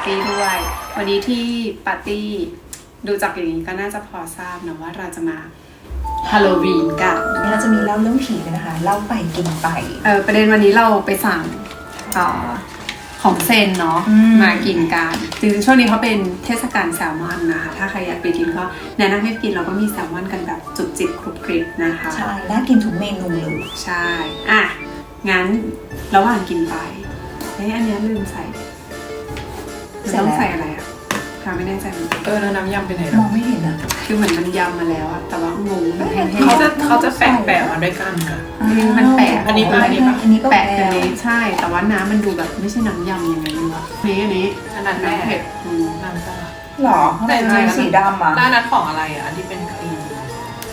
ร์ตี้ด้วย วันนี้ที่ปาร์ตี้ดูจากอย่างนี้ก็น่าจะพอทราบนะว่าเราจะมาฮาโลวีนกันวันนี้เราจะมีเล่าเรื่องผีกันนะคะ เล่าไปกินไป เออประเด็นวันนี้เราไปสั่งเอ่อของเซนเนาะอืมมากินกันจริงๆช่วงนี้เขาเป็นเทศกาลแซลมอนนะคะถ้าใครอยากไปกินก็แนะนำให้กินเราก็มีแซลมอนกันแบบจุกจิกครุบกริบนะคะ ใช่น่ากินทุกเมนูเลยใช่ อะ งั้นระหว่างกินไปเฮ้ยอันเนี้ยลืมใส่ มันต้องใส่อะไรอะทาไม่แน่ใจเหมือนกันเออแล้วน้ำยำไปไหนมแล้อวงไม่เห็นอะคือเหมือนมันยำมาแล้วอะแต่ว่างงมันแห้งเขาจะเขาจะแปะแปะมาด้วยกันค่ะ มันแปะ อันนี้ปะอันนี้ปะ อันนี้ก็ๆแปะแปะอันนี้ใช่ แต่ว่าน้ำมันดูแบบไม่ใช่น้ำยำยังไงไม่รู้อะนี่อันนี้อันนั้นแม่น้ำเผ็ดอืมน้ำสลัดหรอทำไมมันเป็นสีดำอะร้านนั้นของอะไรอะอันที่เป็นครีม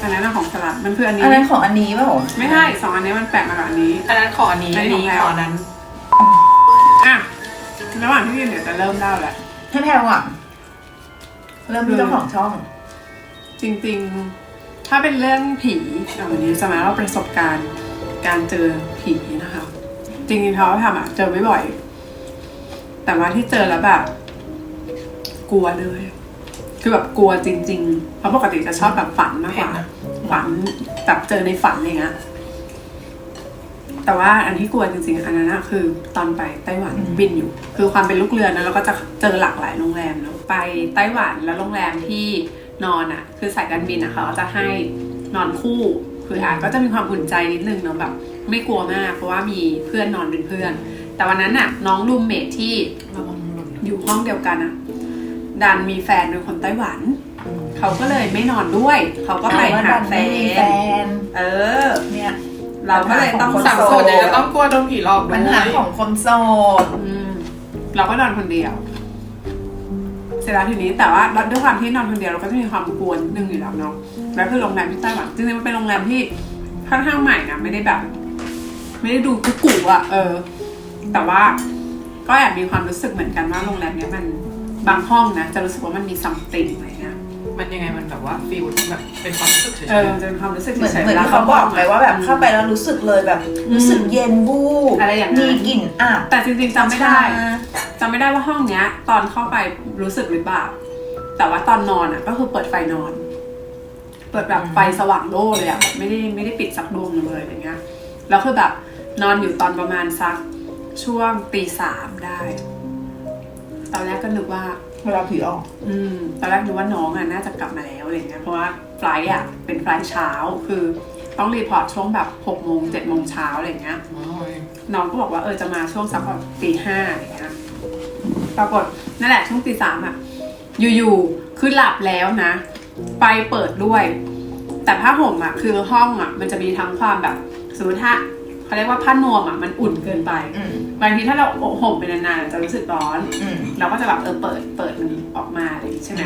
อันนั้นอะของสลัดมันคืออันนี้ อันนั้นของอันนี้เปล่า ไม่ใช่สองอันนี้มันแปะมากับอันนี้ อันนั้นของอันนี้อัอันนนี้นี้ของของอันนั้นอะ ระหว่างที่กินเดี๋ยวจะเริ่มเล่าแหละให้แพลวอะเริ่มที่เจ้าของช่อง จริงๆ ถ้าเป็นเรื่องผีอะวันนี้จะมาเล่าประสบการณ์การเจอผีนะคะ จริงๆเขาทำอะเจอไม่บ่อย แต่ว่าที่เจอแล้วแบบ กลัวเลย คือแบบกลัวจริง ๆ เพราะปกติจะชอบแบบฝันมากกว่าฝันแบบเจอในฝันอะไรเงี้ย แต่ว่าอันที่กลัวจริงๆอันนั้นอะคือตอนไปไต้หวันอืมบินอยู่ คือความเป็นลูกเรือนะเราก็จะเจอหลากหลายโรงแรมเนาะไปไต้หวันแล้วโรงแรมที่นอนอะคือสายการบินอะเขาจะให้นอนคู่ คืออาจก็จะมีความอุ่นใจนิดนึงเนาะแบบไม่กลัวมาก เพราะว่ามีเพื่อนนอนเป็นเพื่อน แต่วันนั้นอะน้องรูมเมทที่ระวังหล่นอยู่ห้องเดียวกันอะดันมีแฟนเป็นคนไต้หวัน เขาก็เลยไม่นอนด้วย เขาก็ไปหาแฟแฟนนเออ เนี่ย เราก็เลยต้องคนสั่งโสโซดนเนี่ยจะต้องกลัวโดนผีหลอกด้ปัญวหายของคนโสด อืมเราก็นอนคนเดียว เสร็จแล้วทีนี้แต่ว่าด้วยความที่นอนคนเดียวเราก็จะมีความกลัวนิดนึงอยู่แล้วเนาะแล้วคือโรงแรมที่ไต้หวันจริงๆมันเป็นโรงแรมที่ค่อนข้างใหม่นะไม่ได้แบบ ไม่ได้ดูกุ๊กกูอะเออ แต่ว่าก็แอบมีความรู้สึกเหมือนกันว่าโรงแรมเนี้ยมันบางห้องนะจะรู้สึกว่ามันมีซัมติงอะไรเงี้ย มันยังไงมันแบบว่าฟีลแบบเป็นความรู้สึกเฉยเออมันจะเป็นความรู้สึกเหมือนฉยๆเหมือนวลที่เขาบอกะไปว่าแบบเข้าไปแล้วรู้สึกเลยแบบ รู้สึกเย็นวูบอะไรอย่างนั้น มีกลิ่นอับแต่จริงๆจำไม่ได้จำไม่ได้ว่าห้องเนี้ย ตอนเข้าไปรู้สึกหรือเปล่า แต่ว่าตอนนอนอะ ก็คือเปิดไฟนอน เปิดแบบไฟสว่างโล่เลยอะไม่ได้ไม่ได้ปิดสักดวงหนึ่งเลยอย่างเงี้ยแล้วคือแบบนอนอยู่ตอนประมาณสักช่วงตีสามได้ ตอนแรกก็นึกว่า เวลาผีออก อืมตอนแรกนึกว่าน้องอะน่าจะกลับมาแล้วอะไรเงี้ยเพราะว่าไฟลท์อะเป็นไฟลท์เช้าคือต้องรีพอร์ตช่วงแบบหกโมงเจ็ดโมงเช้าอะไรเงี้ยๆโอ้ยน้องก็บอกว่าเออจะมาช่วงสักแบบตีห้าอะไรเงี้ยปรากฏนั่นแหละช่วงตีสามอะอยู่ๆคือหลับแล้วนะ ไฟเปิดด้วย แต่ผ้าห่มอะคือห้องอะมันจะมีทั้งความแบบสมมติถ้า เขาเรียกว่าผ้านวมอะมันอุ่นเกินไป อืมบางทีถ้าเราห่มไปนานๆจะรู้สึกร้อน อืมเราก็จะแบบเออเปิดเปิดมันออกมาอะไรอย่างงี้ใช่ไหม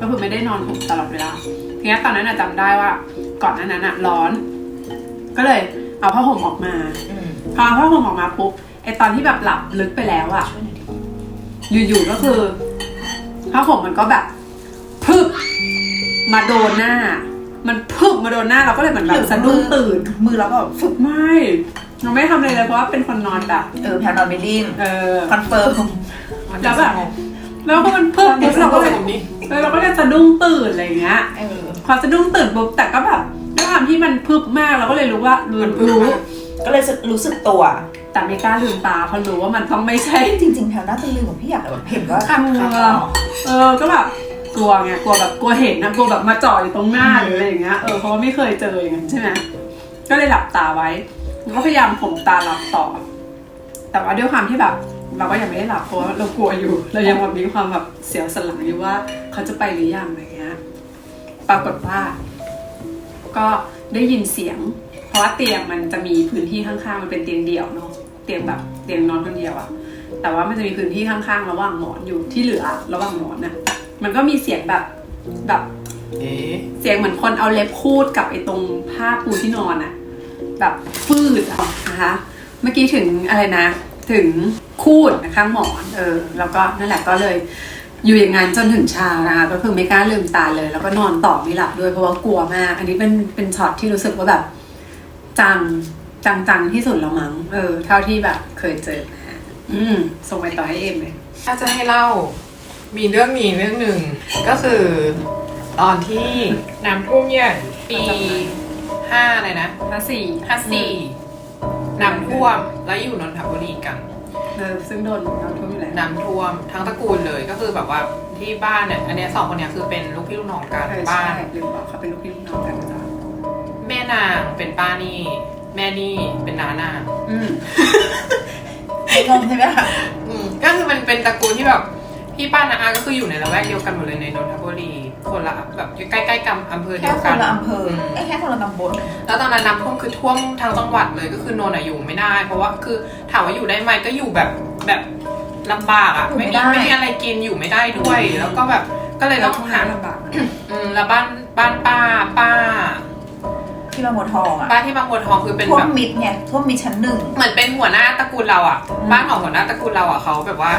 ก็คือไม่ได้นอนห่มตลอดเวลาทีนี้ตอนนั้นอะจำได้ว่าก่อนหน้านั้นอะร้อน ก็เลยเอาผ้าห่มออกมา อืมพอเอาผ้าห่มออกมาปุ๊บไอตอนที่แบบหลับลึกไปแล้วอะอยู่ๆก็คือผ้าห่มมันก็แบบพึบมาโดนหน้า มันพึบมาโดนหน้าเราก็เลยเหมือนแบบสะดุ้งตื่นมือเราก็แบบฟึบไม่เราไม่ทำอะไรเลยเพราะว่าเป็นคนนอนแบบเออแพลวนอนไม่ดิ้นเออคอนเฟิร์มแล้วแบบแล้วก็มันพึบปุ๊บเราก็เลยผมนี่เออเราก็เลยสะดุ้งตื่นอะไรอย่างเงี้ยเออพอสะดุ้งตื่นปุ๊บแต่ก็แบบด้วยความที่มันพึบมากเราก็เลยรู้ว่ารู้รู้ ก็เลยรู้สึกตัว แต่ไม่กล้าลืมตาเพราะรู้ว่ามันต้องไม่ใช่จริงๆแพลวน่าจะลืมของพี่อยากแบบเห็นว่าขัดขัดเออก็แบบ กลัวไงกลัวแบบกลัวเห็นนะกลัวแบบมาจ่ออยู่ตรงหน้าหรืออะไรอย่างเงี้ยเออเพราะว่าไม่เคยเจออย่างนั้นใช่ไหมก็เลยหลับตาไว้แล้วก็พยายามผมตาหลับต่อ แต่ว่าด้วยความที่แบบเราก็ยังไม่ได้หลับเพราะว่าเรากลัวอยู่ เรายังแบบมีความแบบเสียวสันหลังอยู่ว่าเขาจะไปหรือยังอะไรเงี้ยปรากฏว่า ก็ได้ยินเสียง เพราะว่าเตียงมันจะมีพื้นที่ข้างๆมันเป็นเตียงเดี่ยวเนาะเตียงแบบเตียงนอนคนเดียวอะแต่ว่ามันจะมีพื้นที่ข้างๆ ระหว่างหมอนอยู่ที่เหลือระหว่างหมอนน่ะ มันก็มีเสียงแบบแบบเอ๊ะเสียงเหมือนคนเอาเล็บคูดกับไอ้ตรงผ้าปูที่นอนอะแบบฟืดอะนะคะเมื่อกี้ถึงอะไรนะ ถึงคูดข้างหมอนเออแล้วก็นั่นแหละก็เลยอยู่อย่างนั้นจนถึงเช้านะคะก็คือไม่กล้าลืมตาเลย แล้วก็นอนต่อไม่หลับด้วยเพราะว่ากลัวมาก อันนี้เป็นเป็นช็อตที่รู้สึกว่าแบบจังจังจังที่สุดแล้วมั้งเออ เท่าที่แบบเคยเจอมาอืมส่งไปต่อให้เอ็มเลยถ้าจะให้เล่า มีเรื่องนี้เรื่องหนึ่งก็คือตอนที่น้ำท่วมใหญ่ปีห้าอะไรนะภาษีห้าสี่น้ำท่วมแล้วอยู่นนทบุรีกัน เออซึ่งโดนน้ำท่วมอยู่แล้วน้ำท่วมทั้งตระกูลเลยก็คือแบบว่าที่บ้านเนี่ยอันเนี้ยสองคนเนี้ยคือเป็นลูกพี่ลูกน้องกันเออบ้าใช่น ลืมบอกเขาเป็นลูกพี่ลูกน้องกันนะจ๊ะแม่นางเป็นป้านี่ แม่นี่เป็นน้านาง อืมงงใช่ไหมคะ อืมก็คือมันเป็นตระกูลที่แบบ พี่ป้านาอาก็คืออยู่ในละแวกเดียวกันหมดเลยในนนทบุรีคนละแบบใกล้ๆกับอำเภอเดีแค่ยวคกันนละอำเภอมไอ้ยแค่คนละตำบลแล้วตอนนั้นน้ำท่วมคือท่วมทั้งจังหวัดเลยก็คือนนท์อะอยู่ไม่ได้ เพราะว่าคือถามว่าอยู่ได้ไหมก็อยู่แบบแบบลำบากอะไม่มีไม่มีอะไรกินอยู่ไม่ได้ด้วย แล้วก็แบบก็เลยเราต้องทุ่งหาน้ำลำบากนะอืมแล้วบ้านบ้านป้าป้า ที่บางบัวทองอะป้าที่บางบัวทองคือเป็นท่วแบมบ มิดไงท่วมมิดชั้นหนึ่ง เหมือนเป็นหัวหน้าตระกูลเราอะบ้านของหัวหน้าตระกูลเราอะเขาแบบว่า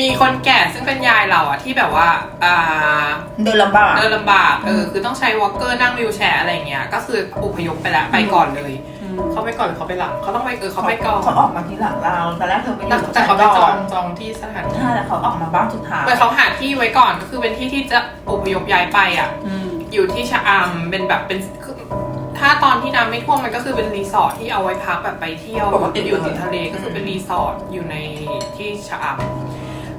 มีคนแก่ซึ่งเป็นยายเราอะที่แบบว่าอ่าเดินลำบาก เดินลำบากเออคือต้องใช้วอล์กเกอร์นั่งวิวแชร์อะไรอย่างเงี้ยก็คืออพยพไปแล้วไปก่อนเลยอืมเขาไปก่อนหรือเขาไปหลังเขาต้องไปเออเขาไปก่อนเขาออกมาทีหลังเราแต่แรกเธอไปอแต่ยู่แต่เขาไปจก่อองนจองที่สถานที่ใช่แต่เขาออกมาบ้านสุดท้ายเหมือนเขาหาที่ไว้ก่อนก็คือเป็นที่ที่จะอพยพย้ายไปอะอืมอยู่ที่ชะอำเป็นแบบเป็นคือถ้าตอนที่น้ำไม่ท่วมมันก็คือเป็นรีสอร์ทที่เอาไว้พักแบบไปเที่ยวอยู่ติดทะเลก็คือเป็นรีสอร์ทอยู่ในที่ชะอำ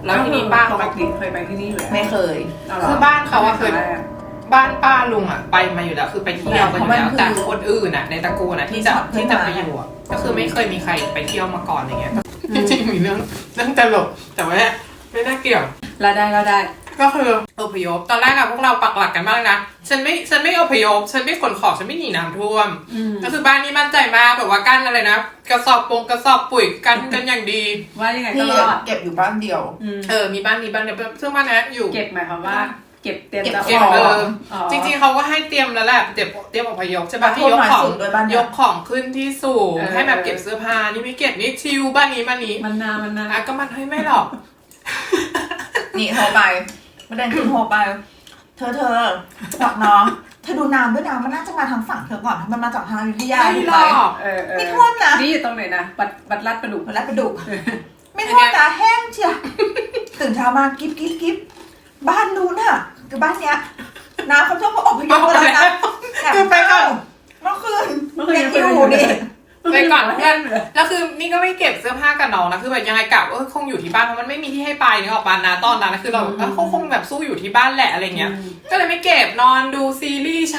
แล้วทีนี้บ้านปกติเคยไปที่นี่อยู่แล้วไม่เคยเเหรคือบ้านเขาอะเคยรั้งแรกบ้านป้าลุงอะไปมาอยู่แล้วคือไปเที่ยวกันอยู่แล้วเพราะมันคือแต่คนอื่นอะในตระกูลอะที่จะรีสอร์ทเพื่อนที่จะมาไปอยู่อะก็คือไม่เคยมีใครไปเที่ยวมาก่อนอะไรเงี้ยจริงๆมีเรื่องเรื่องตลกแต่ว่าไม่น่าเกี่ยวเราได้เราได้ ก็คืออพยพตอนแรกอะพวกเราปักหลักกันมากเลยนะฉันไม่ฉันไม่อพยพฉันไม่ขนของฉันไม่หนีน้ำท่วมอืมก็คือบ้านนี้มั่นใจมากแบบว่ากั้นอะไรนะกระสอบปงกระสอบปุ๋ยกันกันอย่างดี ว่ายังไงก็พี่รอดเก็บอยู่บ้านเดียวอืมเออมีบ้านนี้บ้านเดียวซึ่งบ้านเนี้ยอยู่เก็บหมายความว่าเก็บเตรียมเก็บจะเก็บออกเอออ๋อจริงๆเขาก็ให้เตรียมแล้วแหละเตรียมเตรียมอพยพใช่ปะบ้านที่ยกของโทษหน่อยสุดด้วยบ้านเนี่ยยกของขึ้นที่สูงเออให้แบบเก็บเสื้อผ้านี่ไม่เก็บนี่ชิวบ้านนี้บ้านนี้มันนานมันนานอะก็มันให้ไม่หรอก นี่โทรไป ประเด็นคือโทรไป เธอเธอบอกน้องเธอดูน้ำด้วยนะมันน่าจะมาทางฝั่งเธอก่อนถ้ามันมาจากทางอยุธยาไม่ถูกหรไหมอกเออเออไม่ท่วมนะนี่อยู่ตรงไหนนะบัดบัดรัดประดุกแล้วไปดูไม่ท่วมนะแห้งเชียตื่นเช้ามากิ๊บกิ๊บกิ๊บบ้านนู้นน่ะคือบ้านเนี้ยน้ำเขาท่วมก็อพยพแล้วนะคือไปก่อนเมื่อคืนเมื่อคืนยังยังอยู่ดิ ไปก่อนเพื่อนแล้วคือนี่ก็ไม่เก็บเสื้อผ้ากับน้องนะคือแบบยังไงกลับเออคงอยู่ที่บ้านเพราะมันไม่มีที่ให้ไปนึกออกปะนะตอนนั้นนะคือเราเออคงคงแบบสู้อยู่ที่บ้านแหละอะไรเงี้ย ก็เลยไม่เก็บนอนดูซีรีส์ช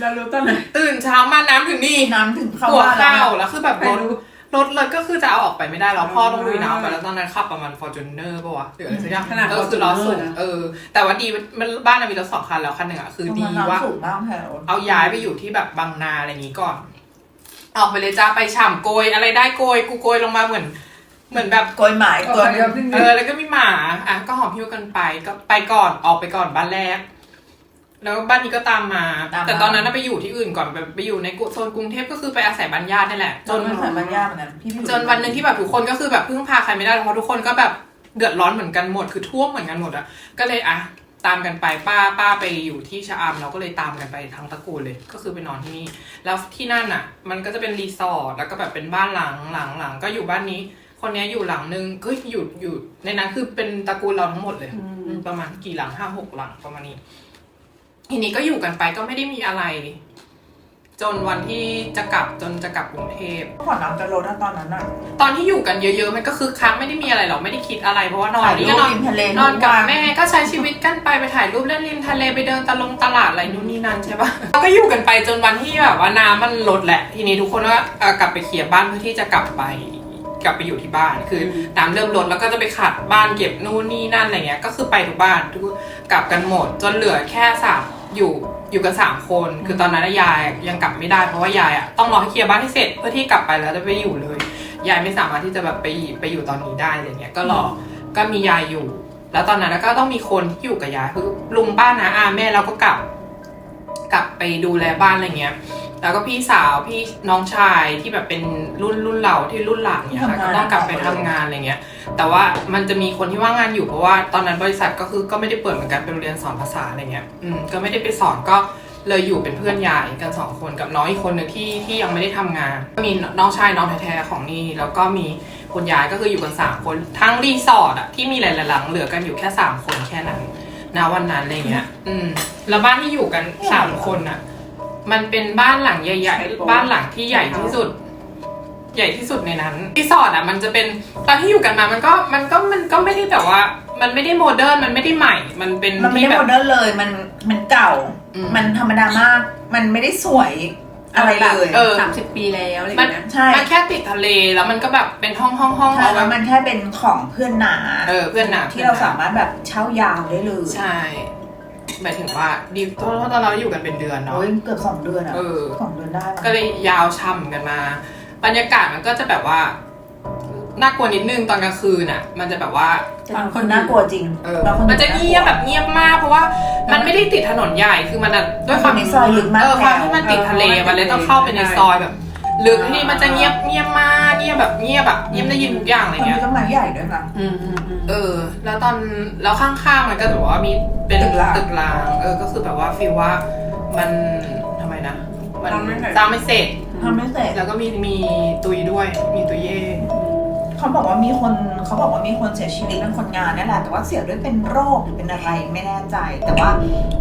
เรารู้ตอนไหนำตื่นเช้ามาน้ำถึงนี่น้ำถึงเข้าหัวบ้านแล้เข้าวนะแล้วคือแบบไปรถรู้รถเลยก็คือจะเอาออกไปไม่ได้แล้วพ่อต้องลุยอ่าน้ำไปแล้วตอนนั้นขับประมาณ Fortuner ป่ะวะหรืออะไรสักอย่างขนาดเออคือล้อสูง Fortuner นะเออ แต่ว่าดีมันบ้านเรามีรถสองคันแล้วคันหนึ่งอะคือดีน้ำว่าสูงมากแถวเอาย้ายไปอยู่ที่แบบบางนาอะไรอย่างงี้ก่อน ออกไปเลยจ้าไปฉ่ำโกยอะไรได้โกยกูโกยลงมาเหมือน เหมือนแบบโกยหมายตัวหนึงเออแล้วก็มีหมาอะก็หอมพิ้วกันไปก็ไปก่อนออกไปก่อนบ้านแรก แล้วบ้านนี้ก็ตามมา แต่ตอนนั้นน่ะไปอยู่ที่อื่นก่อนแบบไปอยู่ในโซนกรุงเทพก็คือไปอาศัยบ้านญาตินี่แหละจนมันเหมือนมันยากเหมือนกันพี่พี่จนวันหนึ่งที่แบบทุกคนก็คือแบบพึ่งพาใครไม่ได้เพราะทุกคนก็แบบเดือดร้อนเหมือนกันหมดคือท่วมเหมือนกันหมดอะก็เลยอะ ตามกันไปป้าป้าไปอยู่ที่ชะอำเราก็เลยตามกันไปทั้งตระกูลเลย ก็คือไปนอนที่นี่แล้วที่นั่นอะ มันก็จะเป็นรีสอร์ทแล้วก็แบบเป็นบ้านหลังหลังหลังก็อยู่บ้านนี้ คนเนี้ยอยู่หลังนึงก็อยู่อยู่ในนั้นคือเป็นตระกูลเราทั้งหมดเลยอืมอืมประมาณกี่หลังห้าหกหลังประมาณนี้ ทีนี้ก็อยู่กันไปก็ไม่ได้มีอะไร จนวันที่จะกลับจนจะกลับกรุงเทพขอน้ำจะลดนะตอนนั้นอะตอนที่อยู่กันเยอะๆ มันก็คือคักไม่ได้มีอะไรหรอกไม่ได้คิดอะไร เพราะว่านอนถ่ายนี่รูก็ปนอนริมทะเลนอนกับทุวัแม่ก็ใช้ชีวิตกันไปไปถ่ายรูปเล่นริมทะเลไปเดินตะลงตลาดอะไรนู่นนี่นั่นใช่ปะเราก็อยู่กันไปจนวันที่แบบว่าน้ำมันลดแหละ ทีนี้ทุกคนก็เอ่อกลับไปเคลียร์บ้านเพื่อที่จะกลับไป กลับไปอยู่ที่บ้านคืออน้ำเริ่มลดแล้วก็จะไปขัดบ้านเก็บนู่นนี่นั่นอะไรเงี้ยก็คือไปทุกบ้านทุกกลับกันหมดจนเหลือแค่สามอยู่ อยู่กันสามคน คือตอนนั้นนะยายยังกลับไม่ได้เพราะว่ายายอะต้องรอให้เคลียร์บ้านให้เสร็จเพื่อที่กลับไปแล้วจะไปอยู่เลย ยายไม่สามารถที่จะแบบไปไปอยู่ตอนนี้ได้อะไรเงี้ยก็รอก็มียายอยู่ แล้วตอนนั้นก็ต้องมีคนที่อยู่กับยายคือลุงป้านาอาแม่เราก็กลับ กลับไปดูแลบ้านอะไรเงี้ยแล้วก็พี่สาวพี่น้องชายที่แบบเป็นรุ่นรุ่นเราที่รุ่นหลังเนี่ยค่ะก็ต้องกลับไปทำงานอะไรเงี้ย แต่ว่ามันจะมีคนที่ว่างงานอยู่เพราะว่าตอนนั้นบริษัทก็คือก็ไม่ได้เปิดเหมือนกันเป็นโรงเรียนสอนภาษาอะไรเงี้ยอืมก็ไม่ได้ไปสอนก็เลยอยู่เป็นเพื่อนยายกันสองคนกับน้องอีกคนหนึ่งที่ที่ยังไม่ได้ทำงานมีน้องชายน้องแท้ๆของนี่แล้วก็มีคุณยายก็คืออยู่กันสามคนทั้งรีสอร์ทอะที่มีหลายๆหลังเหลือกันอยู่แค่สามคนแค่นั้นนะวันนั้นอะไรเงี้ย อืม แล้วบ้านที่อยู่กันสามคนอะมันเป็นบ้านหลังใหญ่ ๆ บ้านหลังที่ใหญ่ที่สุด ใหญ่ที่สุดในนั้นรีสอร์ทอะมันจะเป็นตอนที่อยู่กันมามันก็มันก็มันก็ไม่ได้แบบว่า มันไม่ได้โมเดิร์นมันไม่ได้ใหม่ มันเป็นมันไม่ที่ได้แบโมบ เดิร์นเลยมันมันเก่า อืม มันธรรมดามาก มันไม่ได้สวยอะไรเลยเออ สามสิบปีแล้วอะไรอมัย่านงเงี้ยใช่มันแค่ติดทะเลแล้วมันก็แบบเป็นห้องห้องห้องใช่แล้วมันแค่เป็นของเพื่อนหนาเออเพื่อนหนาที่เราสามารถแบบเช่ายาวได้เลยใช่หมายถึงว่าดีเพราะว่าตอนเราอยู่กันเป็นเดือนเนาะ โอ้ยเกือบสองเดือนอะเออ สองเดือนได้ปะก็เลยยาวช่ำกันมา บรรยากาศมันก็จะแบบว่าน่ากลัวนิดนึงตอนกลางคืนอะ มันจะแบบว่าบางคนน่ากลัวจริงเออบางคนมันจะเงียบแบบเงียบมาก เพราะว่ามันไม่ได้ติดถนนใหญ่คือมันอะด้วยความในซอยลึกมากเออความแล้วที่มันติดทะเลมันเลยต้องเข้าไปในซอยแบบลึกนี่มันจะเงียบเงียบมากเงียบแบบเงียบแบบเงียบได้ยินทุกอย่างอะไรมันเงี้มียต้นไม้ใหญ่ด้วยนะอืมอืมอืมเออ แล้วตอนแล้วข้างๆมันก็แบบว่ามีเป็นตึกรางตึกรางเออก็คือแบบว่าฟีลว่ามันทำไมนะ มันสร้างไม่เสร็จ ทำไม่เสร็จแล้วก็มีมีตุยด้วย มีตุยเย่เขาบอกว่ามีคนเขาบอกว่ามีคนเสียชีวิตเป็นคนงานนี่แหละแต่ว่าเสียด้วยเป็นโรคหรือเป็นอะไรไม่แน่ใจ แต่ว่า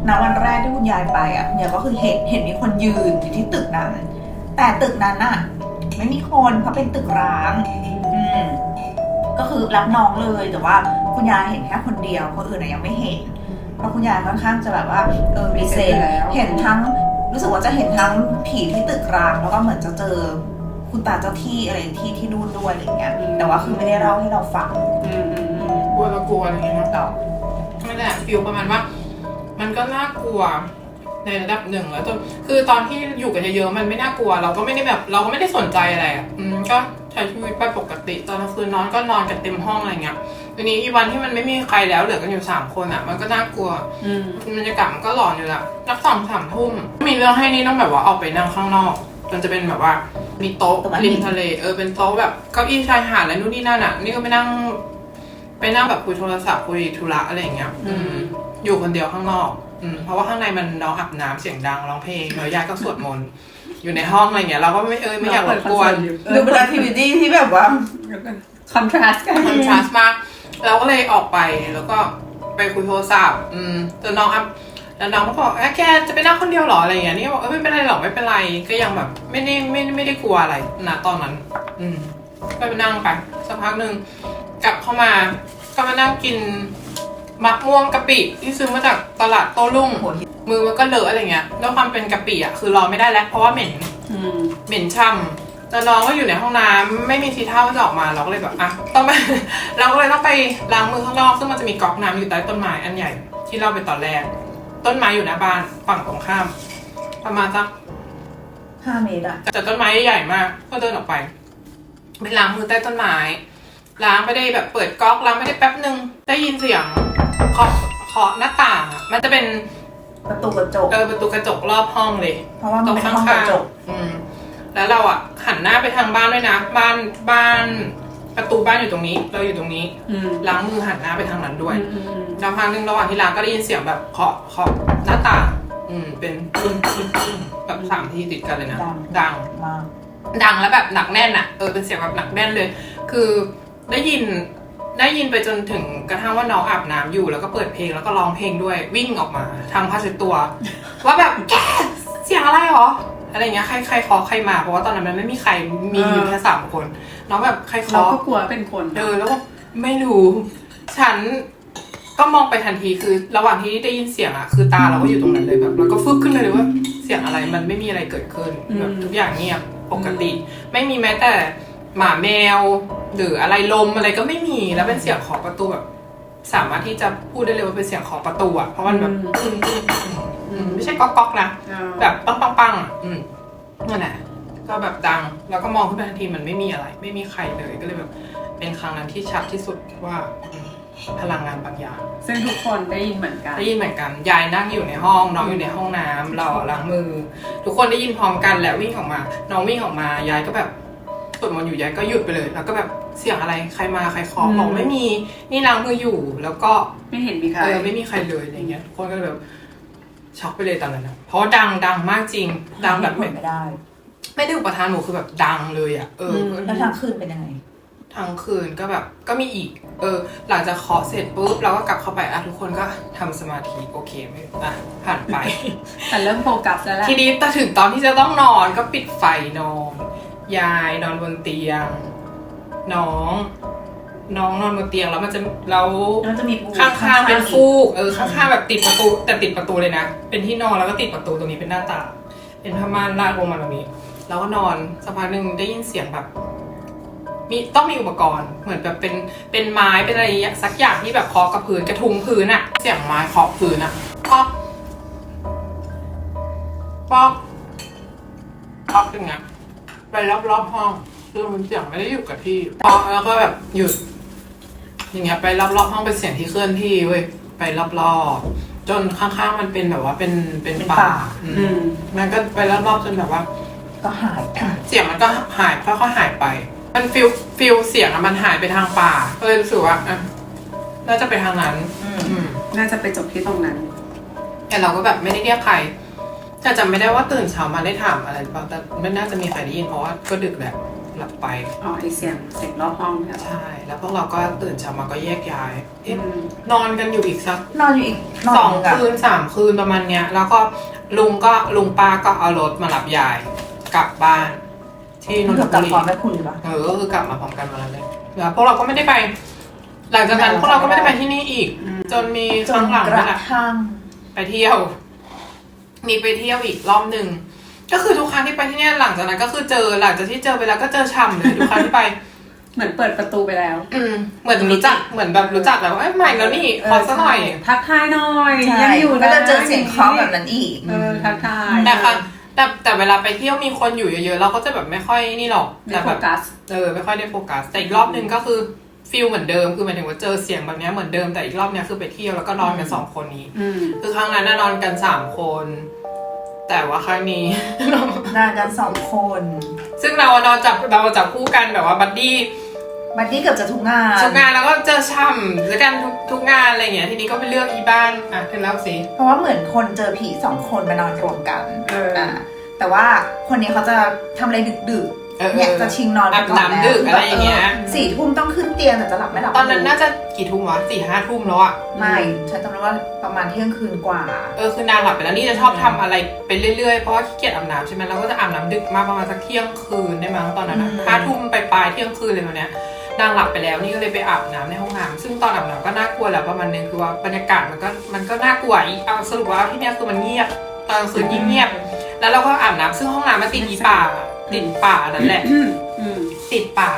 ณวันแรกที่คุณยายไปอะคุณยายก็คือเห็นเห็นมีคนยืนอยู่ที่ตึกนั้น แต่ตึกนั้นน่ะ ไม่มีคนเพราะเป็นตึกร้างอืมก็คือรับน้องเลยแต่ว่าคุณยายเห็นแค่คนเดียวคนอื่นน่ะยังไม่เห็นเพราะคุณยายค่อนข้างจะแบบว่าเออมีเซนส์เห็นทั้ง รู้สึกว่าจะเห็นทั้งผีที่ตึกร้างแล้วก็เหมือนจะเจอคุณตาเจ้าที่อะไรที่ที่นู่นด้วยอะไรเงี้ย แต่ว่าคือไม่ได้เล่าให้เราฟังอืมอืมอืมกลัวละกลัวอะไรเงี้ยนะต่อไม่แหละฟิลประมาณว่า มันก็น่ากลัวในระดับหนึ่งแล้วจนคือตอนที่อยู่กันเยอะๆมันไม่น่ากลัว เราก็ไม่ได้แบบเราก็ไม่ได้สนใจอะไรอะอืมก็ใช้ชีวิตไปปกติ ตอนกลางคืนนอนก็นอนกันเต็มห้องอะไรเงี้ย ทีนี้อีวันที่มันไม่มีใครแล้วเหลือกันอยู่สามคนอะ มันก็น่ากลัวอืมบรรยากาศมันก็หลอนอยู่ละนักสองสามทุ่มมีเรื่องให้นี่ต้องแบบว่าออกไปนั่งข้างนอก มันจะเป็นแบบว่า มีโต๊ะริมทะเลเออเป็นโต๊ะแบบเก้าอี้ชายหาดอะไรนู่นนี่นั่นอะ นี่ก็ไปนั่ง ไปนั่งแบบคุยโทรศัพท์คุยธุระอะไรอย่างเงี้ย อืม อยู่คนเดียวข้างนอก อืมเพราะว่าข้างในมันน้องอาบน้ำเสียงดังร้องเพลงแล้วยายก็สวดมนต์อยู่ในห้องอะไรเงี้ยเราก็ไม่เออไม่อยากรบกวน ดูเป็นแอคทิวิตี้ที่แบบว่าคอนทราสต์กัน คอนทราสต์มาก เราก็เลยออกไปแล้วก็ไปคุยโทรศัพท์ อืมจนน้องอัพแล้วน้องก็บอกเอ้ยแกจะไปนั่งคนเดียวเหรออะไรอย่างเงี้ยนี่ก็บอกเออไม่เป็นไรหรอกไม่เป็นไร ก็ยังแบบไม่ได้ไม่ไม่ได้กลัวอะไรนะตอนนั้น อืมก็ไปนั่งไปสักพักหนึ่งกลับเข้ามาก็มานั่งกินมะม่วงกะปิที่ซื้อมาจากตลาดโต้รุ่งโหมือมันก็เลอะอะไรเงี้ยแล้วความเป็นกะปิอะคือรอไม่ได้แล้วเพราะว่าเหม็นอืมเหม็นช่ำ แล้วน้องก็อยู่ในห้องน้ำไม่มีทีท่าว่าจะออกมาเราก็เลยแบบอะต้องไปเราก็เลยต้องไปล้างมือข้างนอกซึ่งมันจะมีก๊อกน้ำอยู่ใต้ต้นไม้อันใหญ่ที่เล่าไปตอนแรก ต้นไม้อยู่หน้าบ้านฝั่งตรงข้าม ประมาณสักห้าเมตรอะแต่ต้นไม้ใหญ่มาก ก็เดินออกไปไปล้างมือใต้ต้นไม้ล้างไม่ได้แบบเปิดก๊อกล้างไม่ได้แป๊บนึงได้ยินเสียงเคาะเคาะหน้าต่างอะมันจะเป็นประตูกระจกเออประตูกระจกรอบห้องเลย เพราะว่าตมันรงเป็นข้าห้องกระงจกๆอืม แล้วเราอะหันหน้าไปทางบ้านด้วยนะ บ้านบ้านประตูบ้านอยู่ตรงนี้ เราอยู่ตรงนี้อืมล้างมือหันหน้าไปทางนั้นด้วย อืมอืมแล้วพักหนึงระหว่างที่ล้างก็ได้ยินเสียงแบบเคาะเคาะหน้าต่างอืมเป็นปึ้งปึ้งปึ้งแบบสามทีติดกันเลยนะดังดังมากดังแล้วแบบหนักแน่นอะเออเป็นเสียงแบบหนักแน่นเลย คือได้ยินได้ยินไปจนถึงกระทั่งว่าน้องอาบน้ำอยู่แล้วก็เปิดเพลงแล้วก็ร้องเพลงด้วยวิ่งออกมาทางผ้าเช็ดตัว ว่าแบบแกเสียงอะไรหรอ อะไรเงี้ยใครใครเคอใครมาเพราะว่าตอนนั้นมันไม่มีใครมีอยู่แค่สามคนน้องแบบใครเคเราอก็กลัวเป็นคนเออแล้วก็ไม่รู้ฉันก็มองไปทันทีคือระหว่างที่ได้ยินเสียงอะคือตาเราก็อยู่ตรงนั้นเลยแบบเราก็ฟึกขึ้นเลยเลยว่าเสียงอะไรมันไม่มีอะไรเกิดขึ้นแบบทุกอย่างเงียบปกติ ไม่มีแม้แต่หมาแมว หรืออะไรลมอะไรก็ไม่มีแล้วเป็นเสียงขอประตูแบบสามารถที่จะพูดได้เลยว่าเป็นเสียงขอประตูอะเพราะมันแบบ อืมอืมอืมอืมไม่ใช่ก๊อกก๊อกๆนะเออแบบปังปังปังอะอืมนั่นแหละก็แบบดัง แล้วก็มองขึ้นไปทันทีมันไม่มีอะไร ไม่มีใครเลย ก็เลยแบบ เป็นครั้งนั้นที่ชัดที่สุดว่าอืมพลังงานบางอย่าง ซึ่งทุกคนได้ยินเหมือนกัน ได้ยินเหมือนกัน ยายนั่งอยู่ในห้อง น้องอยู่ในห้องน้ำเราอะล้างมือ ทุกคนได้ยินพร้อมกันแล้ววิ่งออกมา น้องวิ่งออกมา ยายก็แบบสวดมนต์อยู่ยายก็หยุดไปเลย แล้วก็แบบเสียงอะไรใครมาใครเคาะอืม บอกไม่มีนี่ล้างมืออยู่ แล้วก็ไม่เห็นมีใคร เออไม่มีใครเลยอะไรเงี้ยทุกคนก็เลยแบบ ช็อกไปเลยตอนนั้นนะเพราะว่าดังดังมากจริง ดังแบบผไม่ลไม่ได้ ไม่ได้อุปทานหนูคือแบบดังเลยอะเอออมแล้วทางคืนเป็นยังไงทั้งคืนก็แบบก็มีอีก เออ หลังจากเคาะเสร็จปุ๊บเราก็กลับเข้าไปอะทุกคนก็ทำสมาธิโอเคไม่อะผ่านไปแต่เริ่มโฟกัสแล้วแหละทีนี้แต่ถึงตอนที่จะต้องนอนก็ปิดไฟนอน ยายนอนบนเตียง น้อง น้องนอนบนเตียงแล้วมันจะเรามันจะมีปูข้างๆเป็นอีกฟูกเออข้างๆแบบติดประตู แต่ติดประตูเลยนะ เป็นที่นอนแล้วก็ติดประตูตรงนี้เป็นหน้าต่างเป็นผ้าม่านลาดลงมาตรงนี้ แล้วก็นอนสักพักหนึ่งได้ยินเสียงแบบมีต้องมีอุปกรณ์เหมือนแบบเป็นเป็นไม้เป็นอะไรอย่างเงี้ยสักอย่างที่แบบเคาะกับพื้นกระทุ้งพื้นอะเสียงไม้เคาะพื้นอะป๊อกป๊อกป๊อกอย่างเงี้ยไปรอบๆห้องคือมันเสียงไม่ได้อยู่กับที่ป๊อกแล้วก็แบบหยุด อย่างเงี้ยไปรอบๆห้องเป็นเสียงที่เคลื่อนที่เว้ยไปรอบๆจนข้างๆมันเป็นแบบว่าเป็นเป็นเป็นป่าป่าอืมอืมมันก็ไปรอบๆจนแบบว่า ก็หายเสียงมันก็หายค่อยๆหายไป มันฟิลฟิลเสียงอะมันหายไปทางป่าก็เลยรู้สึกว่าอะน่าจะไปทางนั้นอืมอืม น่าจะไปจบที่ตรงนั้น แต่เราก็แบบไม่ได้เรียกใครแต่จำไม่ได้ว่าตื่นเช้ามาได้ถามอะไรหรือเปล่าแต่ไม่น่าจะมีใครได้ยินเพราะว่าก็ดึกแหละ หลับไป อ๋อไอเสียงเสียงรอบห้องเนี่ยเหรอใช่ แล้วพวกเราก็ตื่นเช้ามาก็แยกย้ายอืเอ๊ะมนอนกันอยู่อีกสักนอนอยู่อีกนอนสองยู่กับคืนสามคืนประมาณเนี้ย แล้วก็ลุงก็ลุงป้าก็เอารถมารับยายกลับบ้าน ที่นมันนเกืทอบกลับบุรี พร้อมแม่คุณหรือเปล่า เออก็คือกลับมาพร้อมกันมาแล้วเลยแล้วพวกเราก็ไม่ได้ไป หลังจากนั้นไม่พวกเราก็ไม่ได้ไปที่นี่อีกจนมีจครั้นงหลังกนี่ระแหละทั่งไปเที่ยว มีไปเที่ยวอีกรอบหนึ่ง ก็คือทุกครั้งที่ไปที่เนี่ยหลังจากนั้นก็คือเจอหลังจากที่เจอไปแล้วก็เจอช่ำเลยทุกครั้งที่ไป เหมือนเปิดประตูไปแล้ว อืมเหมือนรู้จักเหมือนแบบรู้จักแล้วว่าเอ้ยใหม่แล้วนี่ขอสักหน่อย ทักทายหน่อยใช่ยังอยู่ก็นะจะเจอเสียงเคาะแบบนั้นอีก เออทักทายแต่ครั้งแต่แต่เวลาไปเที่ยวมีคนอยู่เยอะๆเราก็จะแบบไม่ค่อยนี่หรอกไม่แต่โฟแบบกัส เออไม่ค่อยได้โฟกัสแต่อีกรอบหนึ่งก็คือฟิลเหมือนเดิมคือหมายถึงว่าเจอเสียงแบบเนี้ยเหมือนเดิมแต่อีกรอบเนี้ยคือไปเที่ยวแล้วก็นอนกันสองคนนี้ อืม คือครั้งนั้นน่ะนอนกันสามคน แต่ว่าครั้งนี้นอนกันสองคนซึ่งเราอะนอนจับเราจับคู่กันแบบว่าบัดดี้บัดดี้เกือบจะทุกงานทุกงานแล้วก็เจอช่ำด้วยกันทุกทุกงานอะไรอย่างเงี้ยทีนี้ก็ไปเลือกอีบ้านอะเธอเล่าสิเพราะว่าเหมือนคนเจอผีสองคนมานอนรวมกันเอออ่่าแต่ว่าคนนี้เขาจะทำอะไรดึกเออๆ เนี่ยจะชิงนอนไปอาบก่อนน้ำแล้วดึกอะไรอย่างเงี้ย สี่ทุ่มต้องขึ้นเตียงแต่จะหลับไม่หลับตอนนั้นน่าจะกี่ทุ่มวะสี่ห้าทุ่มแล้วอะไม่ฉันจำได้ว่าประมาณเที่ยงคืนกว่า เออคือนางหลับไปแล้วนี่จะชอบทำอะไรไปเรื่อยๆเพราะว่าขี้เกียจอาบน้ำใช่ไหมเราก็จะอาบน้ำดึกมากประมาณสักเที่ยงคืนได้มั้งตอนนั้นนะอืม ห้าทุ่มไปปลายๆเที่ยงคืนเลยวันเนี้ยนางหลับไปแล้วนี่ก็เลยไปอาบน้ำในห้องน้ำซึ่งตอนอาบน้ำก็น่ากลัวแหละประมาณนึงคือว่าบรรยากาศมันก็มันก็น่ากลัวอีกเอาสรุปว่าที่เนี้ยคือมันเงียบ ตอนกลางคืนยิ่งเงียบ แล้วเราก็อาบน้ำซึ่งห้องน้ำมันติดอีป่า ติดป่านั่นแหละ อืมอืมติดป่า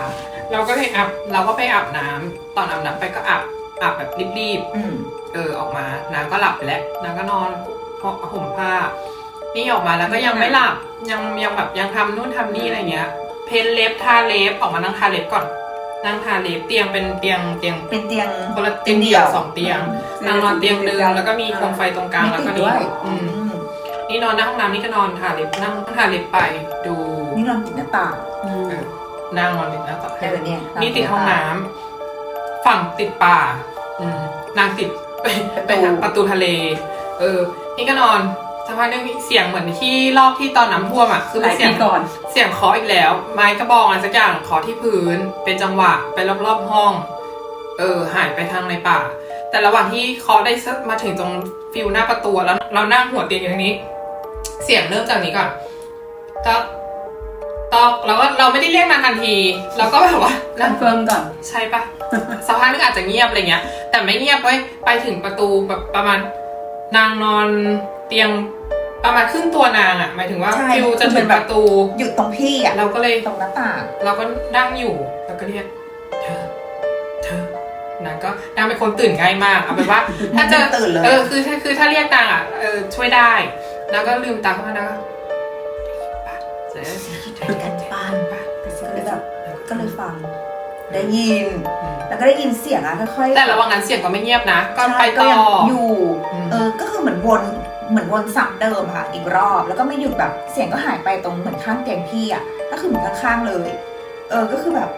เราก็เลยอาบเราก็ไปอาบน้ำตอนอาบน้ำไปก็อาบอาบแบบรีบๆอืมเออออกมานางก็หลับไปแล้วนางก็นอนห่มผ้า นี่ออกมาแล้วก็ยังไม่หลับยังยังแบบยังทำนู่นทำนี่อะไรเงี้ย เพนเล็บทาเล็บออกมานั่งทาเล็บก่อนนั่งทาเล็บเตียงเป็นเตียงเตียงเป็นเตียงคนละเตียงเดียวสองเตียง นางนอนเตียงหนึ่งแล้วก็มีโคมไฟตรงกลางไม่แล้วติก็ดนี่ด้วยอืมอืม นี่นอนหน้าห้องน้ำนี่ก็นอนทาเล็บนั่งทาเล็บไปดู นี่นอนติดหน้าต่างอืมนั่งนอนติดหน้าต่างเออเนี่ยนี่ติดห้องน้ำฝั่งติดป่า อืมนางติดไปไปทางประตูทะเล เออ นี่ก็นอนสักพักหนึงมีเสียงเหมือนที่รอบที่ตอนน้ำท่วมอะคือหเป็ลานยเสียปีงก่อน เสียงเคาะอีกแล้ว ไม้กระบองอะไรสักอย่างเคาะที่พื้น เป็นจังหวะไปรอบๆห้อง เออ หายไปทางในป่า แต่ระหว่างที่เคาะได้สักมาถึงตรงฟิวหน้าประตูแล้ว เรานั่งหัวเตียงอยู่ตรงนี้ เสียงเริ่มจากนี้ก่อนตอก ตอกแล้วก็เราไม่ได้เรียกนางทันที เราก็แบบว่าคอนเฟิร์มก่อน ใช่ปะสักพักนึงอาจจะเงียบอะไรเงี้ย แต่ไม่เงียบเว้ยไปถึงประตูแบบประมาณ นางนอนเตียงประมาณครึ่งตัวนางอะหมายถึงว่าใช่ ฟิวจะถึงประตู หยุดตรงพี่อะเราก็เลย ตรงหน้าต่างเราก็นั่งอยู่แล้วก็เรียกเธอ เธอนางก็นางเป็นคนตื่นง่ายมากเอาเป็นว่า ถ้าเจอตื่นเลย เออคือถ้าคือถ้าเรียกนางอะเออช่วยได้นางก็ลืมตาขึ้นมานะ เจ๊กันบ้านปะก็เลยแบบก็เลยฟัง ได้ยิน แล้วก็ได้ยินเสียงอะค่อยๆแต่ระหว่างนั้นเสียงก็ไม่เงียบนะ ก็ไปต่ยังออยู่เออก็คือเหมือนวนเหมือนวนซ้ำเดิมค่ะอีกรอบ แล้วก็ไม่หยุดแบบเสียงก็หายไปตรงเหมือนข้างเตียงพี่อะก็คือเหมือนข้างๆเลย เออก็คือแบบ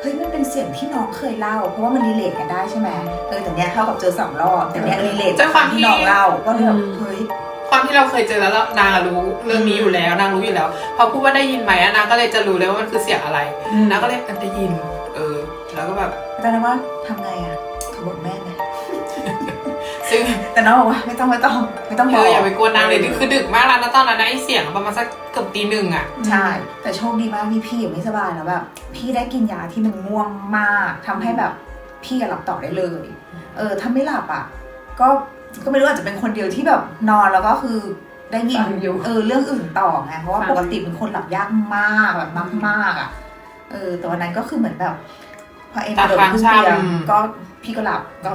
เฮ้ยมันเป็นเสียงที่น้องเคยเล่า เพราะว่ามันรีเลทกันได้ใช่ไหมเออแต่เนี้ยเท่ากับเจอสองรอบแต่เนี้ยรีเลทด้วยความที่ที่น้องเล่าก็เลยแบบเฮ้ย ความที่เราเคยเจอแล้วนางอะรู้เรื่องนี้อยู่แล้วนางรู้อยู่แล้ว พอพูดว่าได้ยินไหมอะนางก็เลยจะรู้เลยว่ามันคือเสียงอะไรอืม นางก็เลยเออได้ยิน เออ แล้วก็แบบตอนนั้นว่าทำไงอะโทรบอกแม่ไหมซึ่งแต่น้องบอกว่าไม่ต้องไม่ต้องไม่ต้องเธบอกออย่าไปกลัวนางเลยคือดึกมากแล้วนะตอนนั้นนะไอเสียงประมาณสักเกือบตีหนึ่งอะใช่ แต่โชคดีมากที่พี่ยังไม่สบายแล้วแบบพี่ได้กินยาที่มันง่วงมากทำให้แบบพี่หลับต่อได้เลย เออถ้าไม่หลับอะ ก็ก็ไม่รู้อาจจะเป็นคนเดียวที่แบบนอนแล้วก็คือได้ยินฟังอยู่ เออเรื่องอื่นต่อไงเพราะว่าฟังปกติเป็นคนหลับยากมากแบบมากมากๆอะเออแต่วันนั้นก็คือเหมือนแบบ พอเอ็นตาโดดค้างขึ้นเตียงช้ำก็พี่ก็หลับก็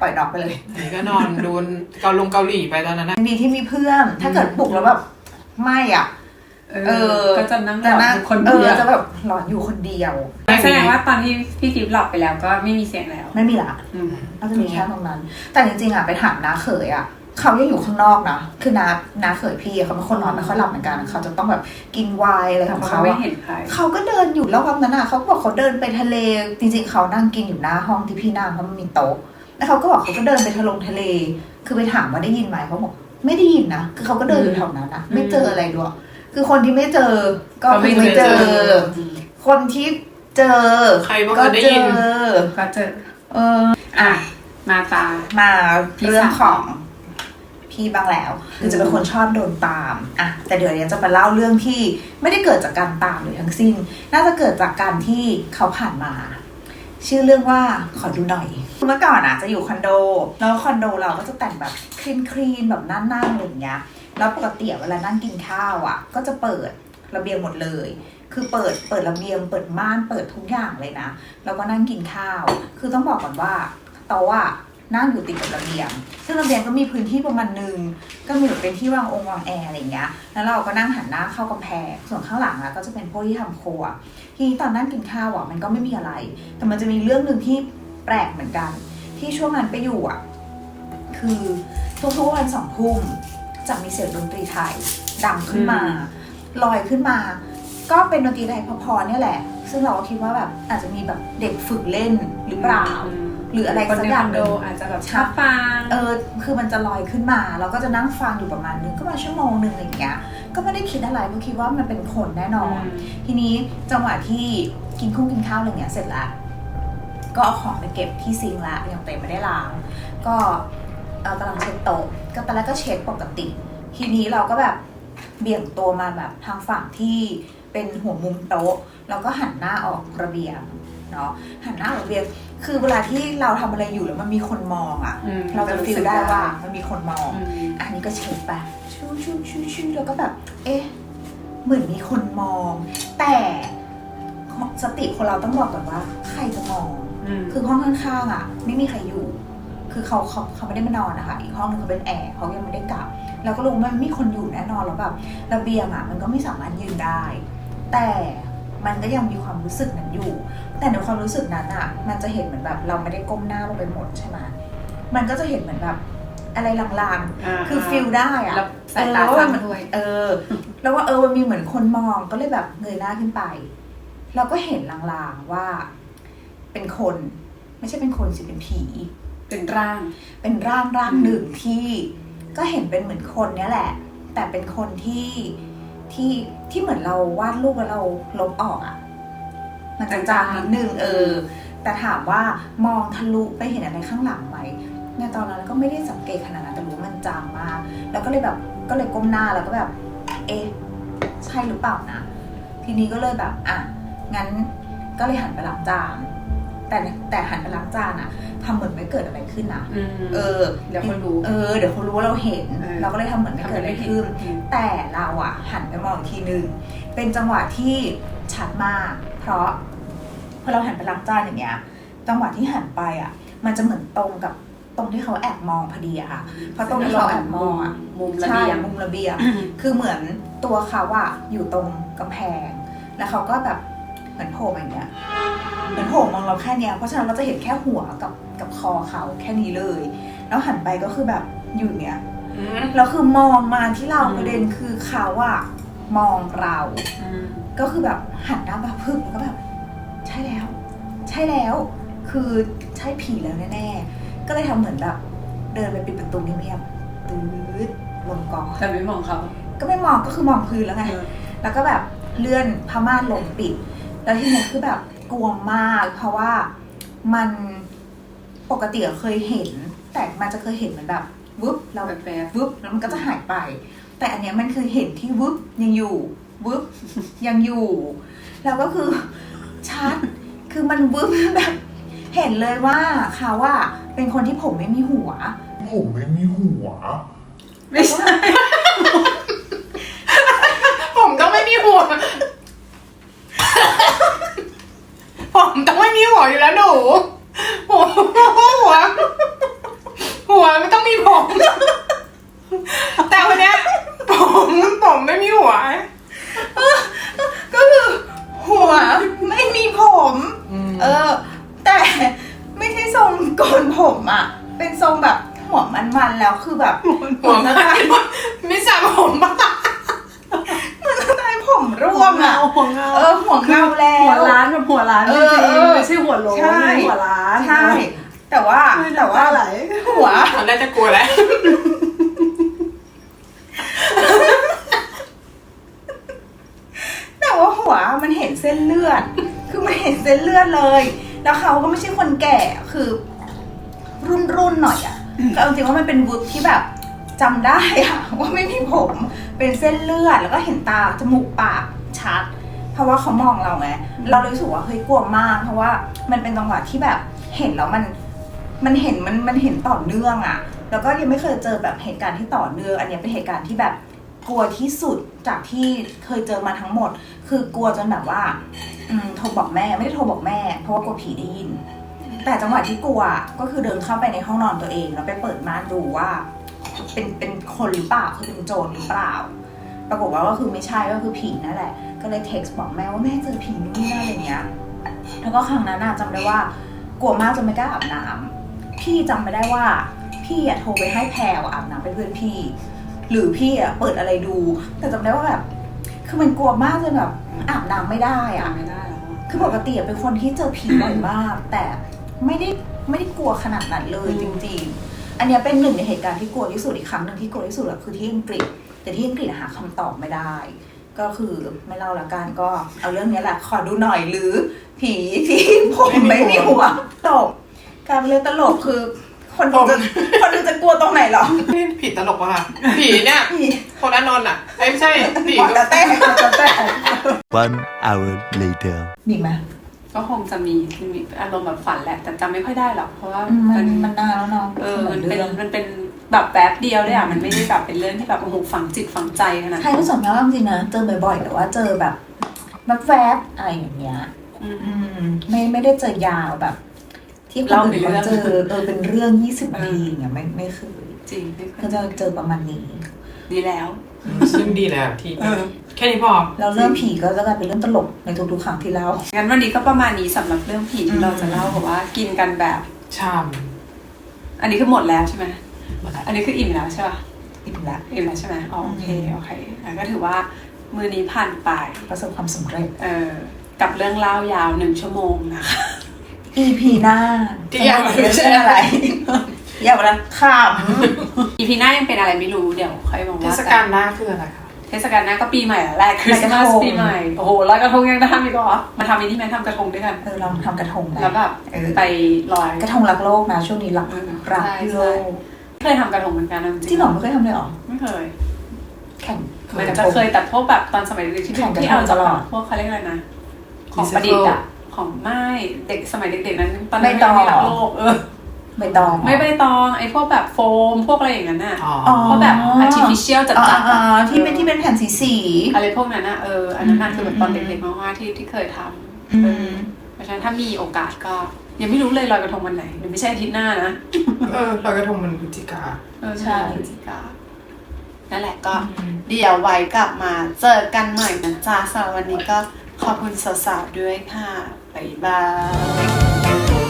ปล่อยดอกไปเลยนี่ก็นอนดูเกาลงเกาหลีไปตอนนั้นนะ ยังดีที่มีเพื่อน ถ้าเกิดปลุกแล้วแบบไม่อะ เอเอออก็จะนั่งหจะลับนั่งอยู่คนเอเดีอยวจะแบบหลอนอยู่คนเดียวแสดงว่าตอนที่พี่กิฟหลับไปแล้วก็ไม่มีเสียงแล้ว ไม่มีละอืมก็จะมีแค่ตรงนั้น แต่จริงๆอะไปถามน้าเขยอะเขายังอยู่ข้างนอกนะ คือน้าน้าเขยพี่อะเขาเป็นคนนอนไม่ค่อยหลับเหมือนกัน เขาจะต้องแบบกินไวน์อะไรแต่ของเขาเขาไม่อะเห็นใครเขาก็เดินอยู่แล้ววันนั้นอะเขาก็บอกเขาเดินไปทะเล จริงๆ เขานั่งกินอยู่หน้าห้องที่พี่นั่งเพราะมันมีโต๊ะ แล้วเขาก็บอกเขาก็เดินไปทะลงทะเล คือไปถามว่าได้ยินไหมเขาบอกไม่ได้ยินนะ คือเขาก็เดินอยู่แถวนั้นนะไม่เจออะไรด้วย คือคนที่ไม่เจอ ก็ก็ไม่คือไม่เจเจออคนที่เจอใครบ้างก็ได้เจยิน อ ก็เจอ เออ อะ มาตา มาพี่เรื่องสาวของพี่บ้างแล้วคือจะเป็นคนชอบโดนตามอะแต่เดี๋ยวเนี้จะมาเล่าเรื่องที่ไม่ได้เกิดจากการตามเลยทั้งสิ้น น่าจะเกิดจากการที่เขาผ่านมา ชื่อเรื่องว่าขอดูหน่อยเมื่อก่อนอะจะอยู่คอนโด แล้วคอนโดเราก็จะแต่งแบบคลีนคลีนๆแบบนั่งๆอะไรอย่างเงี้ย แล้วปกติเวลานั่งกินข้าวอะ ก็จะเปิดระเบียงหมดเลย คือเปิดเปิดระเบียง เปิดม่านเปิดทุกอย่างเลยนะ แล้วก็นั่งกินข้าว คือต้องบอกก่อนว่าโต๊ะอะนั่งอยู่ติดกับระเบียง ซึ่งระเบียงก็มีพื้นที่ประมาณหนึ่ง ก็มีแบบเป็นที่วางองค์วางแอร์อะไรอย่างเงี้ย แล้วเราก็นั่งหันหน้าเข้ากำแพง ส่วนข้างหลังอะก็จะเป็นพวกที่ทำครัว ทีนี้ตอนนั่งกินข้าวอะมันก็ไม่มีอะไร แต่มันจะมีเรื่องหนึ่งที่แปลกเหมือนกัน ที่ช่วงนั้นไปอยู่อะคือทุกๆวันสองทุ่ม จะมีเสียงดนตรีไทยดังขึ้นมา ลอยขึ้นมา ก็เป็นดนตรีไทยพอๆเนี่ยแหละ ซึ่งเราก็คิดว่าแบบอาจจะมีแบบเด็กฝึกเล่นหรือเปล่า หรืออะไรคนสักในอคย่าองนหโดนึ่งอาจจะแบบชอบฟังเออคือมันจะลอยขึ้นมาเราก็จะนั่งฟังอยู่ประมาณนึงก็มาชั่วโมงหนึ่งอะไรอย่างเงี้ยก็ไม่ได้คิดอะไรเพราะคิดว่ามันเป็นคนแน่นอน ทีนี้จังหวะที่กินข้าวกินข้าวอะไรเงี้ยเสร็จแล้วก็เอาของไปเก็บที่ซิงค์ละยังเต็มไม่ได้ล้าง ก็ เอากำลังเช็ดโต๊ะก็ตอนแรกก็เช็ดปกติ ทีนี้เราก็แบบเบี่ยงตัวมาแบบทางฝั่งที่เป็นหัวมุมโต๊ะแล้วก็หันหน้าออกระเบียงเนาะหันหน้าออกระเบียง คือเวลาที่เราทำอะไรอยู่แล้วมันมีคนมองอะ่ะอืมเราจะฟีลได้ว่ามันมีคนมองอืมอันนี้ก็เช็ดไปชูชูชูชูแล้วก็แบบ เอ๊ะเหมือนมีคนมอง แต่สติคนเราต้องบอกก่อนว่า ใครจะมองอืมคือห้องข้างๆอะ ไม่มีใครอยู่ คือเขาเขาเขาไม่ได้มานอนนะคะ อีกห้องนึงเขาเป็นแอร์เขายังไม่ได้กลับ เราก็รู้ว่ามันมีคนอยู่แน่นอนแล้วแบบระเบียงอะมันก็ไม่สามารถยืนได้ แต่มันก็ยังมีความรู้สึกนั้นอยู่ แต่ในความรู้สึกนั้นอะ มันจะเห็นเหมือนแบบ เราไม่ได้ก้มหน้าลงไปหมดใช่ไหมมันก็จะเห็นเหมือนแบบอะไรลางๆ คือฟิลได้อะแล้วสายตาเออสั้นด้วยเออ แล้วว่าเออมันมีเหมือนคนมองก็เลยแบบเงยหน้าขึ้นไป เราก็เห็นลางๆว่า เป็นคน ไม่ใช่เป็นคนสิเป็นผี เป็นร่าง เป็นร่างร่างอืมหนึ่งที่ก็เห็นเป็นเหมือนคนเนี้ยแหละ แต่เป็นคนที่ที่ที่เหมือนเราวาดรูปแล้วเราลบออกอะมันจางๆนิดนึงเออ แต่ถามว่ามองทะลุไปเห็นอะไรข้างหลังไหมในตอนนั้นก็ไม่ได้สังเกตขนาดนั้นแต่รู้ว่ามันจางมากแล้วก็เลยแบบก็เลยก้มหน้าแล้วก็แบบ เอ๊ะใช่หรือเปล่านะ ทีนี้ก็เลยแบบ อะงั้นก็เลยหันไปล้างจาน แต่แต่หันไปล้างจานอะทำเหมือนไม่เกิดอะไรขึ้นนะอืมเออ เดี๋ยวคนรู้ เออ เดี๋ยวเขารู้ว่าเราเห็นเออเราก็เลยทำเหมือนไม่เกิดอะไรขึ้นอืมแต่เราอะหันไปมองอีกทีนึง เป็นจังหวะที่ชัดมาก เพราะพอเราหันไปล้างจานอย่างเงี้ย จังหวะที่หันไปอะมันจะเหมือนตรงกับตรงที่เขาแอบมองพอดีอะค่ะ เพราะตรงที่เขาแอบมองอะมุมระใช่เบียงมุมระเบียง คือเหมือนตัวเขาอะอยู่ตรงกำแพง แล้วเขาก็แบบเหมือนโผล่มาอย่างเงี้ย เหมือนโผล่มองเราแค่เนี้ยเพราะฉะนั้นเราจะเห็นแค่หัวกับกับคอเขาแค่นี้เลย แล้วหันไปก็คือแบบอยู่อย่างเงี้ยอืมแล้วคือมองมาที่เราอืมประเด็นคือเขาอะมองเราอืมก็คือแบบหันหน้ามาพึ่งแล้วก็แบบ ใช่แล้ว ใช่แล้ว คือใช่ผีแล้วแน่ๆก็เลยทำเหมือนแบบ เดินไปปิดประตูเงียบๆตืดลงกองแต่ไม่มองเขาก็ไม่มองก็คือมองพื้นแล้วไงเออแล้วก็แบบเลื่อนผ้าม่านลงปิด แล้วทีเนี้ยคือแบบ กลัวมาก เพราะว่ามันปกติอะเคยเห็น แต่มันจะเคยเห็นเหมือนแบบวึบเราแบบแบบวึบแล้วมันก็จะหายไป แต่อันเนี้ยมันคือเห็นที่วึบยังอยู่วึบยังอยู่ แล้วก็คือชัดคือมันวึบแบบ เห็นเลยว่าเขาว่าเป็นคนที่ผมไม่มีหัว ผมไม่มีหัว ไม่ใช่ ผมต้องไม่มีหัว ผมต้องไม่มี หัวอยู่แล้วหนูหัวหัว หัวไม่ต้องมีผม แต่วันเนี้ยผมผมไม่มีหัว ก็คือหัวไม่มีผม เออ แต่ไม่ใช่ทรงโกนผมอะ เป็นทรงแบบหัวมันๆแล้วคือแบบหัวมันไม่สระผมปะ สไตล์ผมร่วงอะ หัวเงา เออ หัวเงาแล้ว หัวล้านแบบหัวล้านจเอริองเออๆไม่ใช่หัวโล้นใช่นะหัวล้านใช่ แต่ว่าแต่แต่ว่าว่าไหลหัวตอนแรกจะกลัวแล้ว แต่ว่าหัวมันเห็นเส้นเลือด คือมันเห็นเส้นเลือดเลย แล้วเขาก็ไม่ใช่คนแก่ คือ รุ่นรุ่นๆหน่อยอะคือเอาจริงว่ามันเป็นวุฒที่แบบจำได้อะว่าไม่มีผม เป็นเส้นเลือด แล้วก็เห็นตาจมูกปากชัดเพ ราะว่าเขามองเราไงเราเลยรู้สึกว่าเฮ้ยกลัวมาก เพราะว่ามันเป็นจังหวะที่แบบเห็นแล้วมันมันเห็นมันมันเห็นต่อเนื่องอะแล้วก็ยังไม่เคยเจอแบบเหตุการณ์ที่ต่อเนื่อง อันเนี้ยเป็นเหตุการณ์ที่แบบกลัวที่สุดจากที่เคยเจอมาทั้งหมด คือกลัวจนแบบว่าอืมโทรบอกแม่ไม่ได้โทรบอกแม่ เพราะว่ากลัวผีได้ยิน แต่จังหวะที่กลัวก็คือเดินเข้าไปในห้องนอนตัวเองแล้วไปเปิดม่านดูว่า เป็นเป็นคนหรือเปล่าคือเป็นโจรหรือเปล่า ปรากฏว่าก็คือไม่ใช่ก็คือผีนั่นแหละ ก็เลยเท็กซ์บอกแม่ว่าแม่เจอผีนู่นนี่นั่นอะไรเงี้ยแล้วก็ครั้งนั้นน่ะจำได้ว่ากลัวมากจนไม่กล้าอาบน้ำพี่จำไม่ได้ว่า พี่อะโทรไปให้แพรวอาบน้ำเป็นเพื่อนพี่ หรือพี่อะเปิดอะไรดู แต่จำได้ว่าแบบคือมันกลัวมากจนแบบอาบน้ำไม่ได้อะอ่านไม่ได้แล้วคือปกติอะเป็นคนที่เจอผีบ่อยมาก แต่ไม่ได้ไม่ได้กลัวขนาดนั้นเลยจริง ๆ อันเนี้ยเป็นหนึ่งในเหตุการณ์ที่กลัวที่สุดอีกครั้งหนึ่งที่กลัวที่สุดอะคือที่อังกฤษ แต่ที่อังกฤษหาคำตอบไม่ได้ ก็คือไม่เล่าละกันก็เอาเรื่องนี้แหละขอดูหน่อยหรือผีที่ผมไม่มีหัวตลกกลายเป็นเรื่องตลกคือ คนดูจะคนดูจะกลัวตรงไหนหรอนี่ผีตลกวะค่ะผีเนี่ยผีคนละนนท์อะเอ้ยไม่ใช่ผีหัวจะเต้นแต่ One hour later. มีไหมก็คงจะมีมีอารมณ์แบบฝันแหละ แต่จำไม่ค่อยได้หรอกเพราะว่าอืมมัมันนมันนานแล้วเนาะเออมันเป็นรื่องมันเป็น แบบแป๊บเดียวเลยอะมันไม่ได้แบบเป็นเรื่องที่แบบโอ้โหฝังจิตฝังใจขนาดใครนั้นก็สนใจว่าจริงๆนะเจอบ่อยๆแต่ว่าเจอแบบแบบแวบๆอะไรอย่างเงี้ยอืมอืมไม่ไม่ได้เจอยาวแบบ ที่คนเล่าอื่นเป็นเขาเรื่องเจอเออเป็นเรื่องยี่สิบนาทีเอออย่างเงี้ยไม่ไม่เคยจริงไม่เคก็ยจะเจอประมาณนี้ ดีแล้ว ซึ่งดีแล้วที่เออแค่นี้พอแล้วเรื่องผีก็จะกลายเป็นเรื่องตลกในทุกๆครั้งที่เล่างั้นวันนี้ก็ประมาณนี้สำหรับเรื่องผีอืที่มเราจะเล่าเพราะว่ากินกันแบบชามอันนี้คือหมดแล้วใช่ไหมหมดแล้ว อันนี้คืออิ่มแล้วใช่ป่ะ อิ่มละอิ่มแล้วใช่ไหมอ๋อโอเคอืมโอเคแล้วก็ถือว่ามือนี้ผ่านไปประสบความสำเร็จ เออกับเรื่องเล่ายาวหนึ่งชั่วโมงนะคะ EP หน้าที่อยากจะเป็นเรื่องอะไรอยากวันขอีพีหน้ายังเป็นอะไรไม่รู้เดี๋ยวค่อยมองเทว่าศกันกาลหน้าคืออะไรคะเทศกาลหน้าก็ปีใหม่แล้วแหละคริสต์มาสปีใหม่โอ้โหลอยกระทงยังทำอีกเหรอมาทำอันนี้ไหมทำกระทงด้วยกันำเออเราทำกระทงแล้วแบบเออไปลอยกระทงรักโลกนะช่วงนี้รักเออรักใช่โลกไม่ เคยทำกระทงเหมือนกันนะจริงเหรอไม่เคยทำเลยเหรอไม่เคยแข่งเหมือนจะเคยแต่พวกแบบตอนสมัยเด็กๆที่แข่งกระทงที่เอาตจากลอดพวกเขาเรียกอะไรนะ ของประดิษฐ์อะของไม่เด็กสมัยเด็กๆนั้นตอนนั้นใบตองไม่รักโลกเออ ใบตองไม่ใบตองไอ้พวกแบบโฟมพวกอะไรอย่างนั้นน่ะอ๋ออ๋อพวกแบบ artificial จัดอ่าๆอ่าอะที่เป็นที่เป็นแผ่นสีสีอะไรพวกนั้นน่ะเอออันนั้นน่ะอืมคือแบบตอนเด็กๆมากๆที่ที่เคยทำอืเออมเพราะฉะนั้นถ้ามีโอกาสก็ ยังไม่รู้เลยลอยกระทงวันไหนหรือไม่ใช่อาทิตย์หน้านะเออลอยกระทงมันพฤศจิกา เออใช่พฤศจิกานั่นแหละก็ เดี๋ยวไว้กลับมาเจอกันใหม่นะจ๊ะสำหรับวันนี้ก็ขอบคุณสาวๆด้วยค่ะบ๊ายบาย